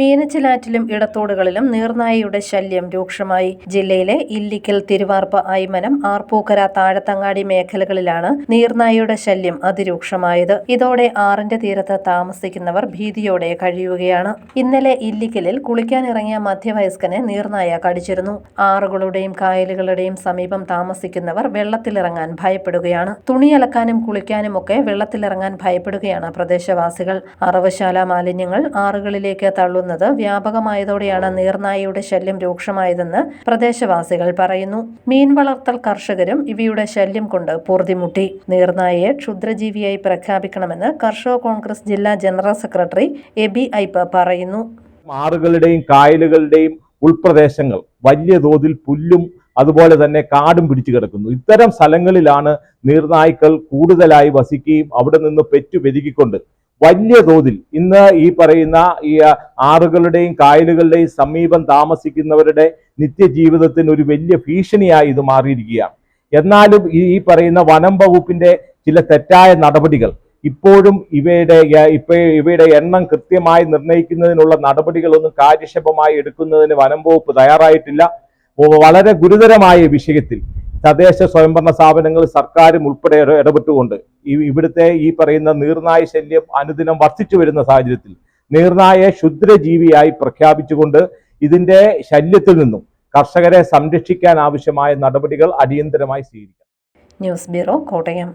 മീനച്ചിലാറ്റിലും ഇടത്തോടുകളിലും നീർനായയുടെ ശല്യം രൂക്ഷമായി. ജില്ലയിലെ ഇല്ലിക്കൽ തിരുവാർപ്പ് ഐമനം ആർപ്പൂക്കര താഴത്തങ്ങാടി മേഖലകളിലാണ് നീർനായയുടെ ശല്യം അതിരൂക്ഷമായത്. ഇതോടെ ആറിന്റെ തീരത്ത് താമസിക്കുന്നവർ ഭീതിയോടെ കഴിയുകയാണ്. ഇന്നലെ ഇല്ലിക്കലിൽ കുളിക്കാനിറങ്ങിയ മധ്യവയസ്കനെ നീർനായ കടിച്ചിരുന്നു. ആറുകളുടെയും കായലുകളുടെയും സമീപം താമസിക്കുന്നവർ വെള്ളത്തിലിറങ്ങാൻ ഭയപ്പെടുകയാണ്. തുണിയലക്കാനും കുളിക്കാനും ഒക്കെ വെള്ളത്തിലിറങ്ങാൻ ഭയപ്പെടുകയാണ് പ്രദേശവാസികൾ. അറവശാല മാലിന്യങ്ങൾ ആറുകളിലേക്ക് തള്ളുന്നത് വ്യാപകമായതോടെയാണ് നീർനായയുടെ ശല്യം രൂക്ഷമായതെന്ന് പ്രദേശവാസികൾ പറയുന്നു. മീൻ വളർത്തൽ കർഷകരും ഇവയുടെ ശല്യം കൊണ്ട് പൊറുതിമുട്ടി നീർനായയെ ക്ഷുദ്രജീവിയായി പ്രഖ്യാപിക്കണമെന്ന് കർഷക കോൺഗ്രസ് ജില്ലാ ജനറൽ സെക്രട്ടറി എബി ഐപ്പ പറയുന്നു. ആറുകളുടെയും കായലുകളുടെയും ഉൾപ്രദേശങ്ങൾ വലിയ തോതിൽ പുല്ലും അതുപോലെ തന്നെ കാടും പിടിച്ചു കിടക്കുന്നു. ഇത്തരം സ്ഥലങ്ങളിലാണ് നീർനായ്ക്കൾ കൂടുതലായി വസിക്കുകയും അവിടെ നിന്ന് പെറ്റു പെരുകിക്കൊണ്ട് വലിയ തോതിൽ ഇന്ന് ഈ പറയുന്ന ഈ ആറുകളുടെയും കായലുകളുടെയും സമീപം താമസിക്കുന്നവരുടെ നിത്യജീവിതത്തിന് ഒരു വലിയ ഭീഷണിയായി ഇത് മാറിയിരിക്കുകയാണ്. എന്നാലും ഈ പറയുന്ന വനം വകുപ്പിന്റെ ചില തെറ്റായ നടപടികൾ ഇപ്പോഴും ഇവയുടെ ഇപ്പൊ ഇവയുടെ എണ്ണം കൃത്യമായി നിർണയിക്കുന്നതിനുള്ള നടപടികളൊന്നും കാര്യക്ഷമമായി എടുക്കുന്നതിന് വനം വകുപ്പ് തയ്യാറായിട്ടില്ല. വളരെ ഗുരുതരമായ വിഷയത്തിൽ തദ്ദേശ സ്വയംഭരണ സ്ഥാപനങ്ങൾ സർക്കാരും ഉൾപ്പെടെ ഇടപെട്ടുകൊണ്ട് ഈ ഇവിടുത്തെ ഈ പറയുന്ന നീർനായ ശല്യം അനുദിനം വർദ്ധിച്ചു വരുന്ന സാഹചര്യത്തിൽ നീർനായെ ക്ഷുദ്രജീവിയായി പ്രഖ്യാപിച്ചുകൊണ്ട് ഇതിന്റെ ശല്യത്തിൽ നിന്നും കർഷകരെ സംരക്ഷിക്കാൻ ആവശ്യമായ നടപടികൾ അടിയന്തരമായി സ്വീകരിക്കണം ന്യൂസ് ബ്യൂറോ കോട്ടയം.